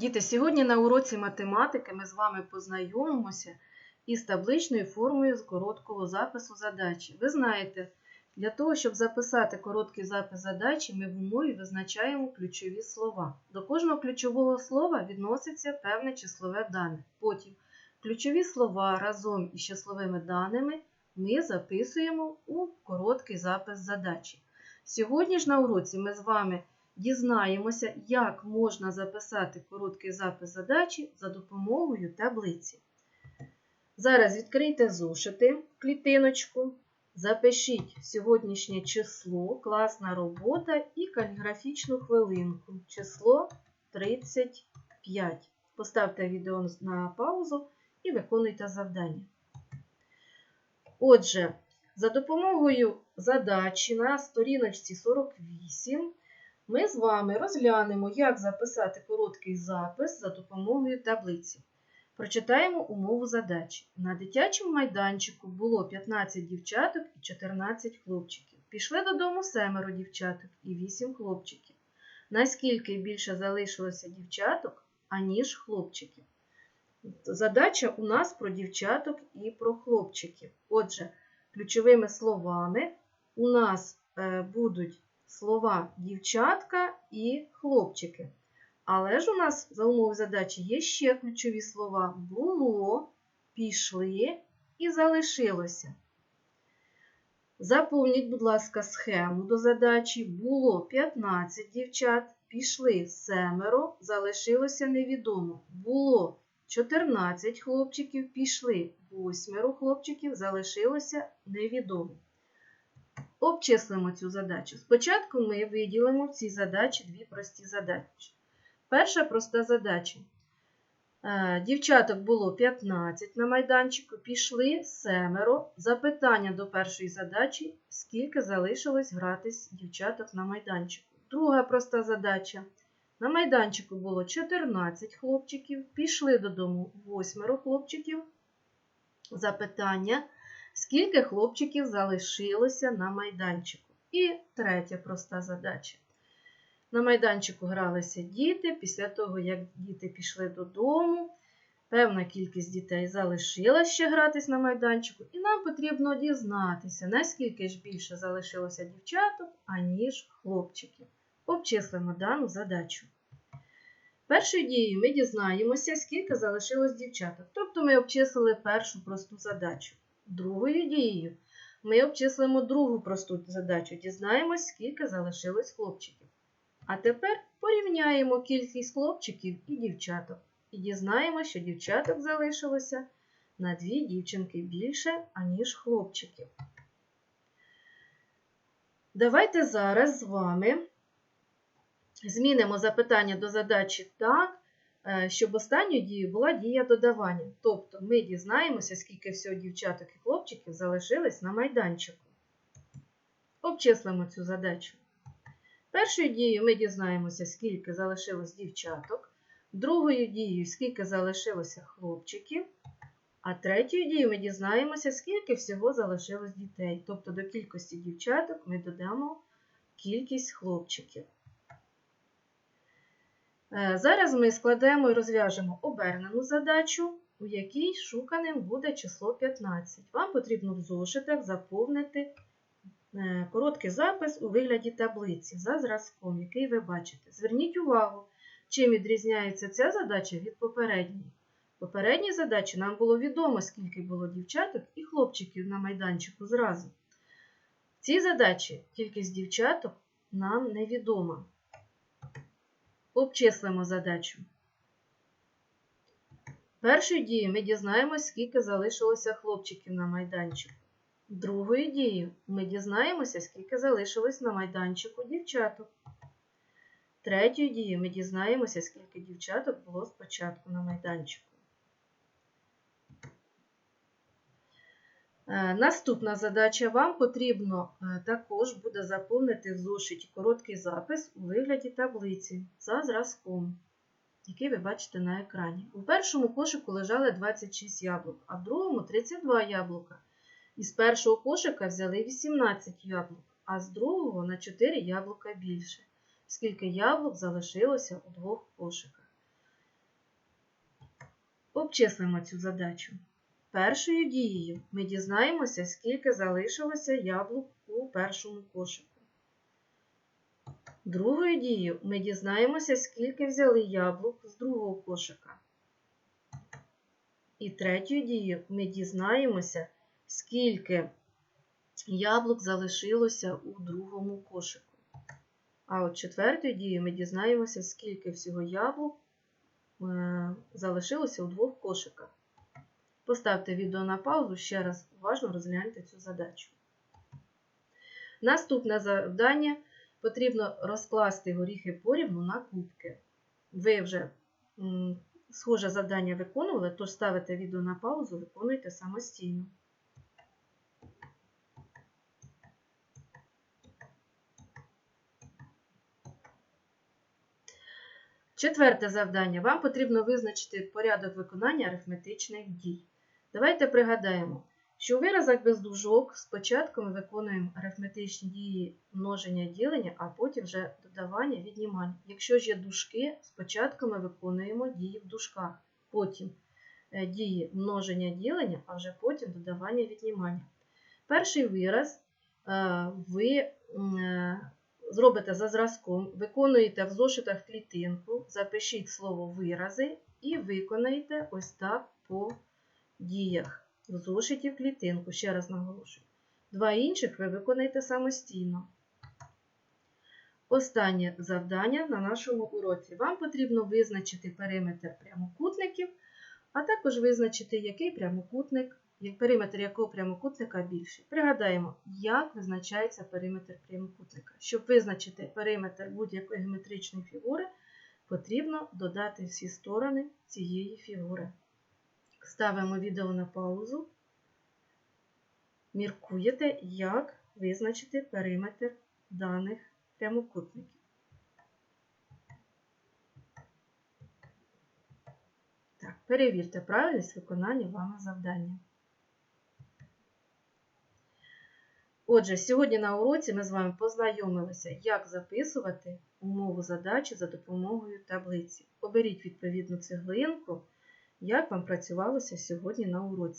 Діти, сьогодні на уроці математики ми з вами познайомимося із табличною формою з короткого запису задачі. Ви знаєте, для того, щоб записати короткий запис задачі, ми в умові визначаємо ключові слова. До кожного ключового слова відноситься певне числове дане. Потім ключові слова разом із числовими даними ми записуємо у короткий запис задачі. Сьогодні ж на уроці ми з вами дізнаємося, як можна записати короткий запис задачі за допомогою таблиці. Зараз відкрийте зошити, клітиночку, запишіть сьогоднішнє число, класна робота і каліграфічну хвилинку. Число 35. Поставте відео на паузу і виконуйте завдання. Отже, за допомогою задачі на сторіночці 48 ми з вами розглянемо, як записати короткий запис за допомогою таблиці. Прочитаємо умову задачі. На дитячому майданчику було 15 дівчаток і 14 хлопчиків. Пішли додому семеро дівчаток і 8 хлопчиків. Наскільки більше залишилося дівчаток, аніж хлопчиків? Задача у нас про дівчаток і про хлопчиків. Отже, ключовими словами у нас е, будуть слова дівчатка і хлопчики. Але ж у нас за умови задачі є ще ключові слова було, пішли і залишилося. Заповніть, будь ласка, схему до задачі. Було 15 дівчат, пішли семеро, залишилося невідомо. Було 14 хлопчиків, пішли восьмеро хлопчиків, залишилося невідомо. Обчислимо цю задачу. Спочатку ми виділимо в цій задачі дві прості задачі. Перша проста задача. Е, дівчаток було 15 на майданчику, пішли семеро. Запитання до першої задачі, скільки залишилось гратись дівчаток на майданчику. Друга проста задача. На майданчику було 14 хлопчиків, пішли додому 8 хлопчиків. Запитання. Скільки хлопчиків залишилося на майданчику? І третя проста задача. На майданчику гралися діти. Після того, як діти пішли додому, певна кількість дітей залишилася ще гратись на майданчику, і нам потрібно дізнатися, наскільки ж більше залишилося дівчаток, аніж хлопчиків. Обчислимо дану задачу. Першою дією ми дізнаємося, скільки залишилось дівчаток. Тобто ми обчислили першу просту задачу. Другою дією ми обчислимо другу просту задачу, дізнаємось, скільки залишилось хлопчиків. А тепер порівняємо кількість хлопчиків і дівчаток. І дізнаємося, що дівчаток залишилося на дві дівчинки більше, аніж хлопчиків. Давайте зараз з вами змінимо запитання до задачі так, щоб останньою дією була дія додавання. Тобто ми дізнаємося, скільки всього дівчаток і хлопчиків залишилось на майданчику. Обчислимо цю задачу. Першою дією ми дізнаємося, скільки залишилось дівчаток, другою дією, скільки залишилося хлопчиків, а третьою дією ми дізнаємося, скільки всього залишилось дітей. Тобто до кількості дівчаток ми додамо кількість хлопчиків. Е, зараз ми складемо і розв'яжемо обернену задачу, у якій шуканим буде число 15. Вам потрібно в зошитах заповнити е, короткий запис у вигляді таблиці за зразком, який ви бачите. Зверніть увагу, чим відрізняється ця задача від попередньої. В попередній задачі нам було відомо, скільки було дівчаток і хлопчиків на майданчику зразу. В цій задачі кількість дівчаток нам невідома. Обчислимо задачу. Першою дією ми дізнаємося, скільки залишилося хлопчиків на майданчику. Другою дією ми дізнаємося, скільки залишилось на майданчику дівчаток. Третьою дією ми дізнаємося, скільки дівчаток було спочатку на майданчику. Наступна задача вам потрібно е, також буде заповнити в зошиті короткий запис у вигляді таблиці за зразком, який ви бачите на екрані. У першому кошику лежали 26 яблук, а в другому 32 яблука. Із першого кошика взяли 18 яблук, а з другого на 4 яблука більше. Скільки яблук залишилося у двох кошиках. Обчислимо цю задачу. Першою дією ми дізнаємося, скільки залишилося яблук у першому кошику. Другою дією ми дізнаємося, скільки взяли яблук з другого кошика. І третьою дією ми дізнаємося, скільки яблук залишилося у другому кошику. А от четвертою дією ми дізнаємося, скільки всього яблук е, залишилося у двох кошиках. Поставте відео на паузу, ще раз уважно розгляньте цю задачу. Наступне завдання потрібно розкласти горіхи порівну на кубки. Ви вже схоже завдання виконували, тож ставите відео на паузу, виконуйте самостійно. Четверте завдання. Вам потрібно визначити порядок виконання арифметичних дій. Давайте пригадаємо, що у виразах без дужок спочатку ми виконуємо арифметичні дії множення ділення, а потім вже додавання віднімання. Якщо ж є дужки, спочатку ми виконуємо дії в дужках, потім е, дії множення ділення, а вже потім додавання віднімання. Перший вираз е, ви е, зробите за зразком, виконуєте в зошитах клітинку, запишіть слово вирази і виконаєте ось так по діях в зошиті в клітинку. Ще раз наголошую. Два інших ви виконаєте самостійно. Останнє завдання на нашому уроці. Вам потрібно визначити периметр прямокутників, а також визначити, який прямокутник, периметр якого прямокутника більший. Пригадаємо, як визначається периметр прямокутника. Щоб визначити периметр будь-якої геометричної фігури, потрібно додати всі сторони цієї фігури. Ставимо відео на паузу. Міркуєте, як визначити периметр даних прямокутників. Так, перевірте правильність виконання вами завдання. Отже, сьогодні на уроці ми з вами познайомилися, як записувати умову задачі за допомогою таблиці. Оберіть відповідну цеглинку, як вам працювалося сьогодні на уроці.